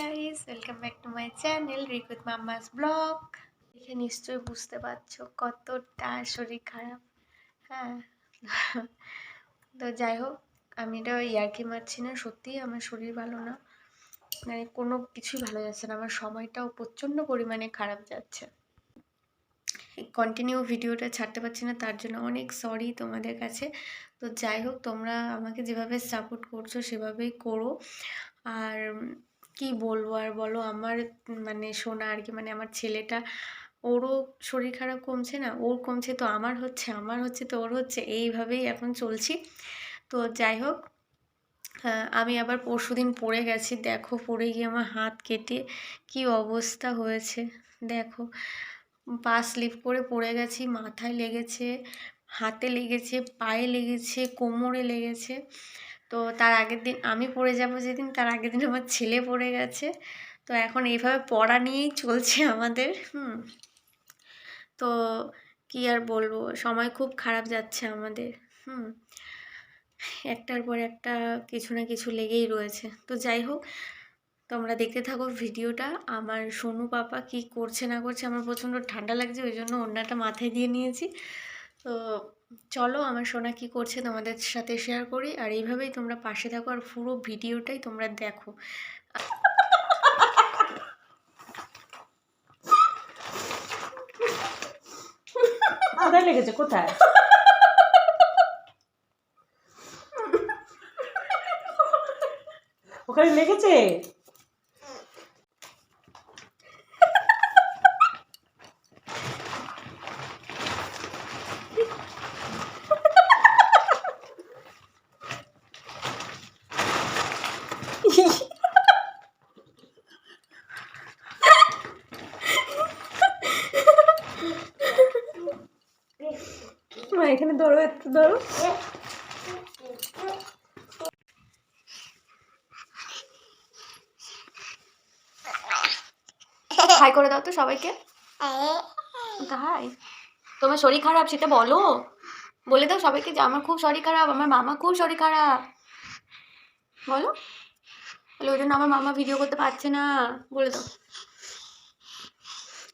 Guys welcome back to my channel Rikut mamma's blog দেখে নিশ্চয়ই বুঝতে পারছ কতটা শরীর খারাপ। হ্যাঁ। তো যাই হোক, আমি এটা ইয়ার্কি মারছি না, সত্যিই আমার শরীর ভালো না। মানে কোনো কিছুই ভালো যাচ্ছে না, আমার সময়টাও প্রচণ্ড পরিমাণে খারাপ যাচ্ছে। কন্টিনিউ ভিডিওটা ছাড়তে পারছি না, তার জন্য অনেক সরি তোমাদের কাছে। তো যাই হোক, তোমরা আমাকে যেভাবে সাপোর্ট করছ, সেভাবেই করো। আর কি বলব আর বলো? আমার মানে শোনা আর কি মানে আমার ছেলেটা, ওরও শরীর খারাপ কমছে না? ওর কমছে তো আমার হচ্ছে আমার হচ্ছে তো ওর হচ্ছে, এইভাবেই এখন চলছি। তো যাই হোক আমি আবার পরশুদিন পড়ে গেছি, দেখো পড়ে গিয়ে আমার হাত কেটে কি অবস্থা হয়েছে, দেখো। পা স্লিপ করে পড়ে গেছি, মাথায় লেগেছে, হাতে লেগেছে, পায়ে লেগেছে, কোমরে লেগেছে। তো তার আগের দিন আমি পড়ে যাব যেদিন, তার আগের দিন আমার ছেলে পড়ে গেছে। তো এখন এইভাবে পড়া নিয়েই চলছে আমাদের, হুম। তো কি আর বলব, সময় খুব খারাপ যাচ্ছে আমাদের, হুম। একটার পর একটা কিছু না কিছু লেগেই রয়েছে। তো যাই হোক, তোমরা দেখতে থাকো ভিডিওটা। আমার সোনু পাপা কি করছে না করছে, আমার প্রচণ্ড ঠান্ডা লাগছে, ওই জন্য ওড়নাটা মাথায় দিয়ে নিয়েছি। তো চলো আমার সোনা কি করছে তোমাদের সাথে শেয়ার করি। আর এইভাবেই তোমরা পাশে থাকো আর পুরো ভিডিওটাই তোমরা দেখো। কোথায় লেগেছে, কোথায়? ওখানে লেগেছে? এখানে ধরো, একটু ধরো। হাই করে দাও তো সবাইকে। হাই তোমার শরীর খারাপ, সেটা বলো। বলে দাও সবাইকে যে আমার খুব শরীর খারাপ, আমার মামা খুব শরীর খারাপ। বলো। বলে ওই জন্য আমার মামা ভিডিও করতে পারছে না। বলে দাও।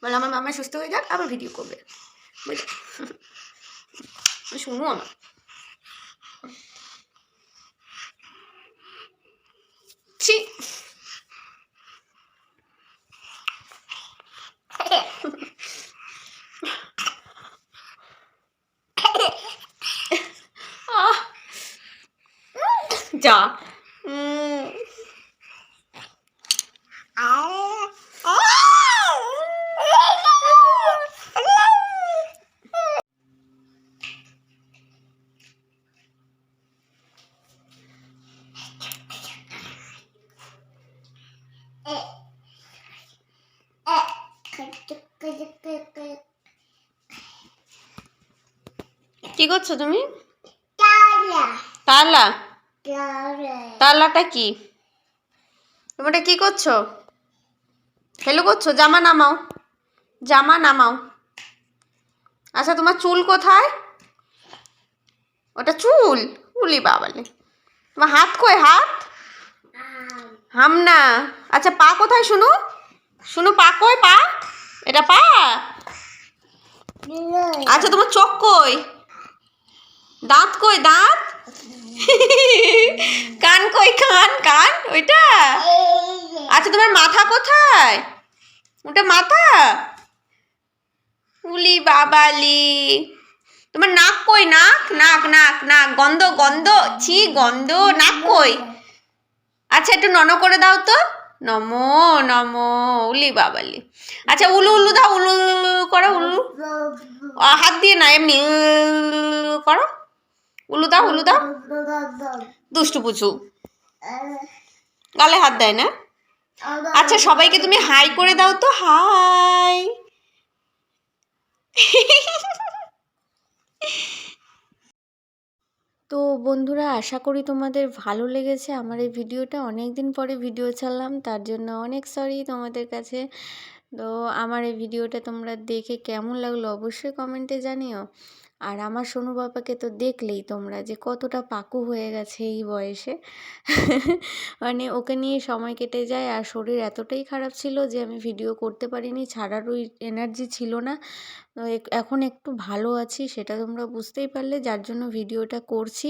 বলে আমার মামা সুস্থ হয়ে যাক, আবার ভিডিও করবে। বুঝলে শুনো আমার ছি আহ যা উম। কি করছ তুমি? তালা। তালাটা কি? তুমি এটা কি করছ? হেলো করছ? জামা নামাও। জামা নামাও। আচ্ছা তোমার চুল কোথায়? ওটা চুল? উলি বাবালে। তোমার হাত কই? হাত? হাম না। আচ্ছা পা কোথায় শুনু? শুনু পা কই? পা? এটা পা। আচ্ছা তোমার চোখ কই? দাঁত কই? দাঁত? কান কই? কান কান, ওইটা? আচ্ছা তোমার মাথা কোথায়? ওটা মাথা? উলি বাবালি। তোমার নাক কই? নাক নাক নাক নাক। গন্ধ গন্ধ, ছি, গন্ধ, নাক কই? আচ্ছা একটু নন করে দাও তো। নমো নমো উলি বাবালি আচ্ছা উলু উলু দাও, উলু করো, উলু। হাত দিয়ে না, এমনি করো। উলু দাও উলু দাও। দুষ্টু পুচু। গালে হাত দেয় না? আচ্ছা সবাইকে তুমি হাই করে দাও তো, হাই। তো বন্ধুরা, আশা করি তোমাদের ভালো লেগেছে। আমার এই ভিডিওটা অনেক দিন পরে ভিডিও ছাড়লাম, তার জন্য অনেক সরি তোমাদের কাছে। তো আমার এই ভিডিওটা তোমরা দেখে কেমন লাগল অবশ্যই কমেন্টে জানিও। আর আমার সোনু বাবাকে তো দেখলেই তোমরা যে কতটা পাকু হয়ে গেছে এই বয়সে। মানে ওকে নিয়ে সময় কেটে যায় আর শরীর এতটাই খারাপ ছিল যে আমি ভিডিও করতে পারিনি, ছাড়ারও এনার্জি ছিল না। এখন একটু ভালো আছি, সেটা তোমরা বুঝতেই পারলে, যার জন্য ভিডিওটা করছি।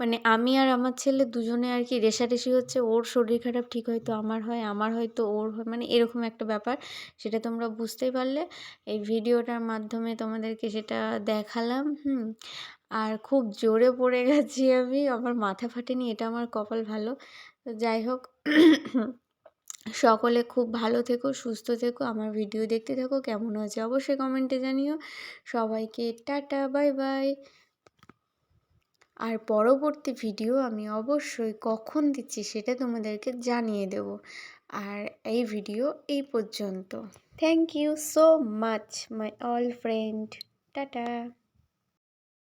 মানে আমি আর আমার ছেলে দুজনে আর কি রেষারেষি হচ্ছে ওর শরীর খারাপ ঠিক হয়তো আমার হয়, আমার হয়তো ওর হয় মানে এরকম একটা ব্যাপার। সেটা তোমরা বুঝতেই পারলে। এই ভিডিওটার মাধ্যমে তোমাদেরকে সেটা দেখালাম, হুম। আর খুব জোরে পড়ে গেছি আমি, আমার মাথা ফাটেনি, এটা আমার কপাল ভালো। তো যাই হোক, সকলে খুব ভালো থেকো, সুস্থ থেকো, আমার ভিডিও দেখতে থাকো, কেমন হয়েছে অবশ্যই কমেন্টে জানিও। সবাইকে টাটা, বাই বাই। আর পরবর্তী ভিডিও আমি অবশ্যই কখন দিচ্ছি সেটা তোমাদেরকে জানিয়ে দেব। আর এই ভিডিও এই পর্যন্ত। Thank you so much my all friend tata.